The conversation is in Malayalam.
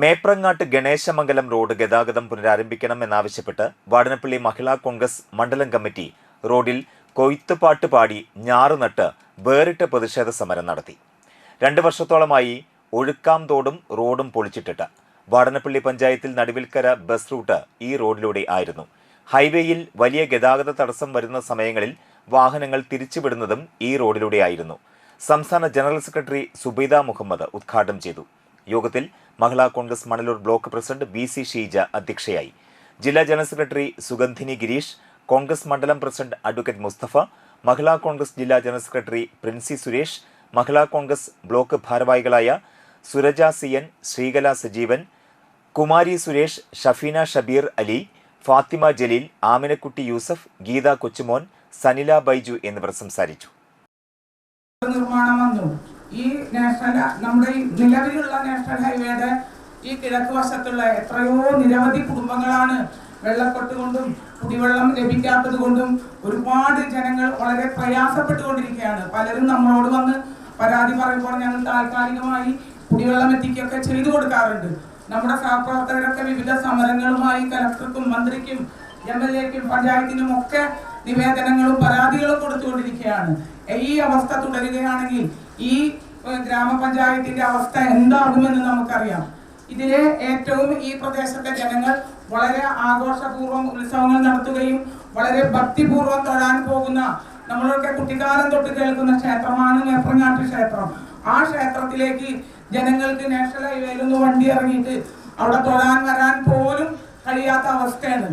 മേപ്രങ്ങാട്ട് ഗണേശമംഗലം റോഡ് ഗതാഗതം പുനരാരംഭിക്കണം എന്നാവശ്യപ്പെട്ട് വാടനപ്പള്ളി മഹിളാ കോൺഗ്രസ് മണ്ഡലം കമ്മിറ്റി റോഡിൽ കൊയ്ത്തുപാട്ട് പാടി ഞാറുനട്ട് വേറിട്ട പ്രതിഷേധ സമരം നടത്തി. രണ്ട് വർഷത്തോളമായി ഒഴുക്കാം തോടും റോഡും പൊളിച്ചിട്ടിട്ട് വാടനപ്പള്ളി പഞ്ചായത്തിൽ നടുവിൽക്കര ബസ് റൂട്ട് ഈ റോഡിലൂടെ ആയിരുന്നു. ഹൈവേയിൽ വലിയ ഗതാഗത തടസ്സം വരുന്ന സമയങ്ങളിൽ വാഹനങ്ങൾ തിരിച്ചുവിടുന്നതും ഈ റോഡിലൂടെയായിരുന്നു സംസ്ഥാന ജനറൽ സെക്രട്ടറി സുബൈദ മുഹമ്മദ് ഉദ്ഘാടനം ചെയ്തു. യോഗത്തിൽ Mahila Congress Manalur block president B C Sheeja അധ്യക്ഷയായി. ജില്ലാ ജനറൽ സെക്രട്ടറി സുഗന്ധിനി ഗിരീഷ് കോൺഗ്രസ് മണ്ഡലം പ്രസിഡന്റ് അഡ്വക്കേറ്റ് മുസ്തഫ മഹിളാ കോൺഗ്രസ് ജില്ലാ general secretary Princy Suresh Mahila Congress block ഭാരവാഹികളായ സുരജ സി എൻ ശ്രീകല സജീവൻ കുമാരി സുരേഷ് ഷഫീന ഷബീർ അലി ഫാത്തിമ ജലീൽ ആമിനക്കുട്ടി യൂസഫ് ഗീത കൊച്ചുമോൻ സനില ബൈജു എന്നിവർ സംസാരിച്ചു. ഈ നാഷണൽ നമ്മുടെ നിലവിലുള്ള നാഷണൽ ഹൈവേയുടെ ഈ കിഴക്ക് വശത്തുള്ള എത്രയോ നിരവധി കുടുംബങ്ങളാണ് വെള്ളക്കെട്ട് കൊണ്ടും കുടിവെള്ളം ലഭിക്കാത്തത് കൊണ്ടും ഒരുപാട് ജനങ്ങൾ വളരെ പ്രയാസപ്പെട്ടുകൊണ്ടിരിക്കുകയാണ്. പലരും നമ്മളോട് വന്ന് പരാതി പറയുമ്പോൾ ഞങ്ങൾ താൽക്കാലികമായി കുടിവെള്ളം എത്തിക്കുകയൊക്കെ ചെയ്തു കൊടുക്കാറുണ്ട്. നമ്മുടെ സഹപ്രവർത്തകരൊക്കെ വിവിധ സമരങ്ങളുമായി കലക്ടർക്കും മന്ത്രിക്കും എം എൽ എക്കും പഞ്ചായത്തിനും ഒക്കെ നിവേദനങ്ങളും പരാതികളും കൊടുത്തുകൊണ്ടിരിക്കുകയാണ്. ഈ അവസ്ഥ തുടരുകയാണെങ്കിൽ ഈ ഗ്രാമപഞ്ചായത്തിന്റെ അവസ്ഥ എന്താകുമെന്ന് നമുക്കറിയാം. ഇതിലെ ഏറ്റവും ഈ പ്രദേശത്തെ ജനങ്ങൾ വളരെ ആഘോഷപൂർവം ഉത്സവങ്ങൾ നടത്തുകയും വളരെ ഭക്തിപൂർവം തൊഴാൻ പോകുന്ന നമ്മളൊക്കെ കുട്ടിക്കാലം തൊട്ട് കേൾക്കുന്ന ക്ഷേത്രമാണ് മേപ്രങ്ങാട്ട് ക്ഷേത്രം. ആ ക്ഷേത്രത്തിലേക്ക് ജനങ്ങൾക്ക് നാഷണൽ ഹൈവേയിൽ നിന്ന് വണ്ടി ഇറങ്ങിയിട്ട് അവിടെ തൊഴാൻ വരാൻ പോലും കഴിയാത്ത അവസ്ഥയാണ്.